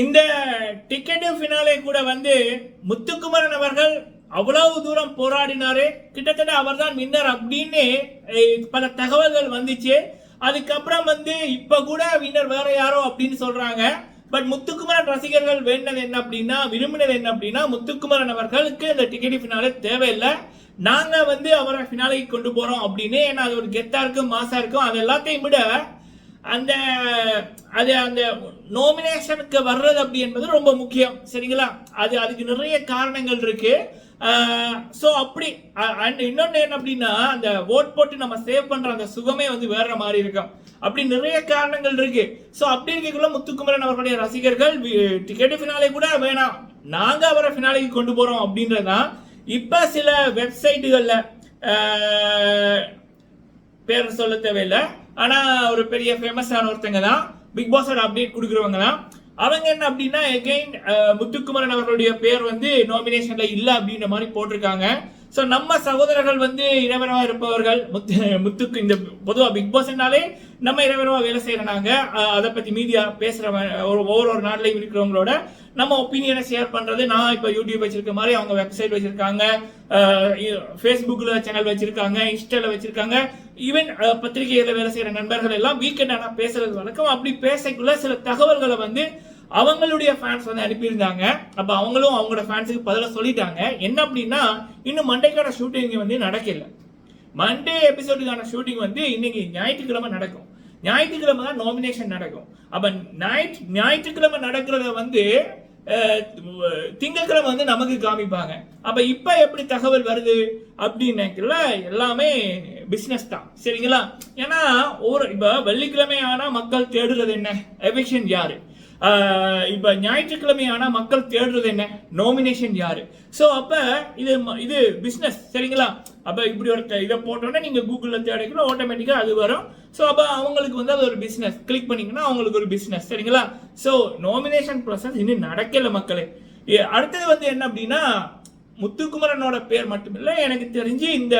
இந்த ticket finale கூட வந்து முத்துக்குமரன் அவர்கள் அவ்வளவு தூரம் போராடினாரு. கிட்டத்தட்ட அவர்தான் வின்னர் அப்படின்னு பல தகவல்கள் வந்துச்சு. அதுக்கப்புறம் வந்து இப்ப கூட வின்னர் வேற யாரோ அப்படின்னு சொல்றாங்க. பட் முத்துக்குமரன் ரசிகர்கள் வேண்டது என்ன அப்படின்னா விரும்பினது என்ன அப்படின்னா முத்துக்குமரன் அவர்களுக்கு இந்த டிக்கெட் ஃபினாலே தேவையில்லை. நாங்கள் வந்து அவரை ஃபினாலைக்கு கொண்டு போகிறோம் அப்படின்னு ஏன்னா அது ஒரு கெத்தாக இருக்கும் மாசாக இருக்கும். அது எல்லாத்தையும் விட அந்த அது அந்த நோமினேஷனுக்கு வர்றது அப்படி என்பது ரொம்ப முக்கியம். சரிங்களா? அது அதுக்கு நிறைய காரணங்கள் இருக்கு. ஸோ அப்படி அண்ட் இன்னொன்று என்ன அப்படின்னா அந்த ஓட் போட்டு நம்ம சேவ் பண்ணுற அந்த சுகமே வந்து வேற மாதிரி இருக்கும். அப்படி நிறைய காரணங்கள் இருக்கு. ஸோ அப்படி இருக்கக்குள்ள முத்துக்குமரன் அவர்களுடைய ரசிகர்கள் டிக்கெட் ஃபினாலே கூட வேணாம். நாங்கள் அவரை ஃபினாலைக்கு கொண்டு போறோம் அப்படின்றதான் இப்போ சில வெப்சைட்டுகளில் பேர் சொல்ல தேவையில்லை. ஆனா ஒரு பெரிய ஃபேமஸான ஒருத்தங்க தான். பிக் பாஸோட அப்டேட் கொடுக்குறவங்க தான். அவங்க என்ன அப்படின்னா எகைன் முத்துக்குமரன் அவர்களுடைய பேர் வந்து நாமினேஷன்ல இல்லை அப்படின்ற மாதிரி போட்டிருக்காங்க. ஸோ நம்ம சகோதரர்கள் வந்து இறைவனவாக இருப்பவர்கள் முத்து முத்துக்கு இந்த பொதுவாக பிக் பாஸ்னாலே நம்ம இளவரவா வேலை செய்யறாங்க அதை பற்றி மீடியா பேசுகிறவங்க ஒரு ஒவ்வொரு ஒரு நாட்டிலையும் இருக்கிறவங்களோட நம்ம ஒப்பீனியனை ஷேர் பண்ணுறது நான் இப்போ யூடியூப் வச்சிருக்க மாதிரி அவங்க வெப்சைட் வச்சிருக்காங்க. ஃபேஸ்புக்கில் சேனல் வச்சிருக்காங்க இன்ஸ்டாவில் வச்சிருக்காங்க. ஈவன் பத்திரிகையில் வேலை செய்கிற நண்பர்கள் எல்லாம் வீக்கெண்ட் ஆனால் பேசுறது வழக்கம். அப்படி பேசக்குள்ள சில தகவல்களை வந்து அவங்களுடைய ஃபேன்ஸ் வந்து அனுப்பியிருந்தாங்க. அப்போ அவங்களும் அவங்களோட ஃபேன்ஸுக்கு பதிலாக சொல்லிட்டாங்க. என்ன அப்படின்னா இன்னும் மண்டேக்கான ஷூட்டிங் வந்து நடக்கல. மண்டே எபிசோடுக்கான ஷூட்டிங் வந்து இன்னைக்கு ஞாயிற்றுக்கிழமை நடக்கும். ஞாயிற்றுக்கிழமை தான் நாமினேஷன் நடக்கும். அப்போ ஞாயிற்று ஞாயிற்றுக்கிழமை நடக்கிறத வந்து அஹ், திங்கட்கிழமை வந்து நமக்கு காமிப்பாங்க. அப்போ இப்போ எப்படி தகவல் வருது அப்படின்னாக்கல எல்லாமே பிஸ்னஸ் தான். சரிங்களா? ஏன்னா ஒரு இப்போ வெள்ளிக்கிழமை ஆனால் மக்கள் தேடுறது என்ன? எவிக்ஷன் யாரு? இப்போ ஞாயிற்றுக்கிழமை ஆனால் மக்கள் தேடுறது என்ன? நாமினேஷன் யார்? ஸோ அப்போ இது ம- இது பிஸ்னஸ் சரிங்களா? அப்போ இப்படி ஒரு இதை போட்டோன்னே நீங்கள் கூகுளில் தேடிக்கணும் ஆட்டோமேட்டிக்காக அது வரும். ஸோ அப்போ அவங்களுக்கு வந்து அது ஒரு பிஸ்னஸ் கிளிக் பண்ணிங்கன்னா அவங்களுக்கு ஒரு பிஸ்னஸ் சரிங்களா? ஸோ நாமினேஷன் ப்ராசஸ் இன்னும் நடக்கலை மக்களே. அடுத்தது வந்து என்ன அப்படின்னா முத்துக்குமரனோட பேர் மட்டுமில்லை எனக்கு தெரிஞ்சு இந்த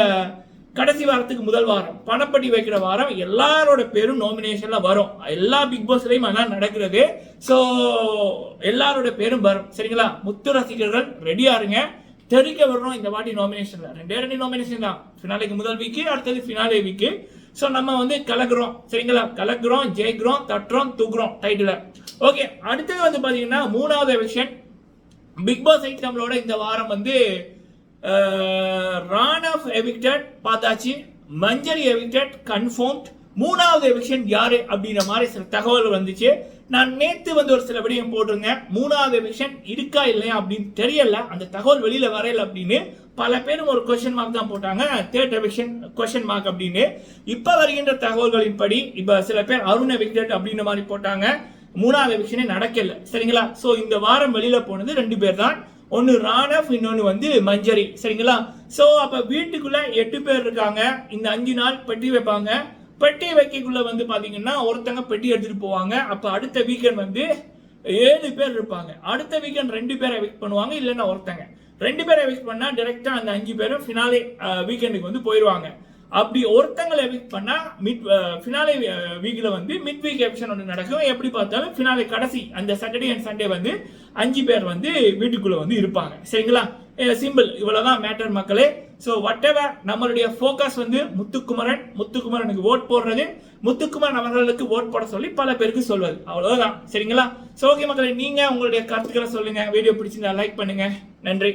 கடைசி வாரத்துக்கு முதல் வாரம் பணப்படி வைக்கிற வாரம் எல்லாரோட பேரும் நாமினேஷனில் வரும். எல்லா பிக் பாஸ்லேயும் அதெல்லாம் நடக்கிறது. ஸோ எல்லாரோட பேரும் வரும். சரிங்களா? முத்து ரசிகர்கள் ரெடியாக இருங்க. தெரிக்க வர்றோம் இந்த வாட்டி நாமினேஷனில் ரெண்டே ரெண்டு நாமினேஷன் தான். ஃபினாலேக்கு முதல் வீக்கு அடுத்தது ஃபினாலே வீக்கு ஸோ நம்ம வந்து கலக்குறோம். சரிங்களா? கலக்குறோம் ஜெயிக்கிறோம் தட்டுறோம் தூக்குறோம் டைட்டில் ஓகே அடுத்தது வந்து பார்த்தீங்கன்னா மூணாவது விஷயம். பிக் பாஸ் ஐட்டம்களோட இந்த வாரம் வந்து ராணவ் எவிக்டட் பார்த்தாச்சு. மஞ்சரி எவிக்டட் கன்ஃபார்ம்ட் மூணாவது எவிக்ஷன் யாரு அப்படிங்கிற மாதிரி சில தகவல் வந்துச்சு. நான் நேத்து வந்து ஒரு சில விடயம் போட்டிருந்தேன். மூணாவது எவிக்ஷன் இருக்கா இல்லையா அப்படின்னு தெரியல. அந்த தகவல் வெளியில வரையல அப்படின்னு பல பேரும் ஒரு கொஸ்டின் மார்க் தான் போட்டாங்க. தேர்ட் எவிக்ஷன் கொஸ்டின் மார்க் அப்படின்னு. இப்ப வருகின்ற தகவல்களின் படி இப்ப சில பேர் அருண் எவிக்டட் அப்படின்ற மாதிரி போட்டாங்க. மூணாவது எவிக்ஷனே நடக்கல. சரிங்களா? சோ இந்த வாரம் வெளியில போனது ரெண்டு பேர் தான் ஒன்று ராணவ் இன்னொன்று வந்து மஞ்சரி. சரிங்களா? ஸோ அப்போ வீட்டுக்குள்ள எட்டு பேர் இருக்காங்க. இந்த அஞ்சு நாள் பெட்டி வைப்பாங்க. பெட்டி வைக்கக்குள்ள வந்து பார்த்தீங்கன்னா ஒருத்தங்க பெட்டி எடுத்துகிட்டு போவாங்க. அப்போ அடுத்த வீக்கெண்ட் வந்து ஏழு பேர் இருப்பாங்க. அடுத்த வீக்கெண்ட் ரெண்டு பேரை எவிக்ட் பண்ணுவாங்க இல்லைன்னா ஒருத்தங்க. ரெண்டு பேரை எவிக்ட் பண்ணால் டைரக்டா அந்த அஞ்சு பேரும் ஃபினாலே வீக்கெண்டுக்கு வந்து போயிடுவாங்க அப்படி ஒருத்தங்களை எவிக்ட் பண்ணால் மிட் ஃபினாலே வீக்கில் வந்து மிட் வீக் எபிஷன் ஒன்று நடக்கும். எப்படி பார்த்தாலும் ஃபினாலே கடைசி அந்த சாட்டர்டே அண்ட் சண்டே வந்து அஞ்சு பேர் வந்து வீட்டுக்குள்ளே வந்து இருப்பாங்க. சரிங்களா? சிம்பிள் இவ்வளோதான் மேட்டர் மக்களே. ஸோ வாட் நம்மளுடைய ஃபோக்கஸ் வந்து முத்துக்குமரன் முத்துக்குமரனுக்கு ஓட் போடுறது. முத்துக்குமரன் அவர்களுக்கு ஓட் போட சொல்லி பல பேருக்கு சொல்வது. அவ்வளோதான் சரிங்களா? ஸோ ஓகே மக்களே நீங்கள் உங்களுடைய கருத்துக்களை சொல்லுங்கள் வீடியோ பிடிச்சிருந்தா லைக் பண்ணுங்கள் நன்றி.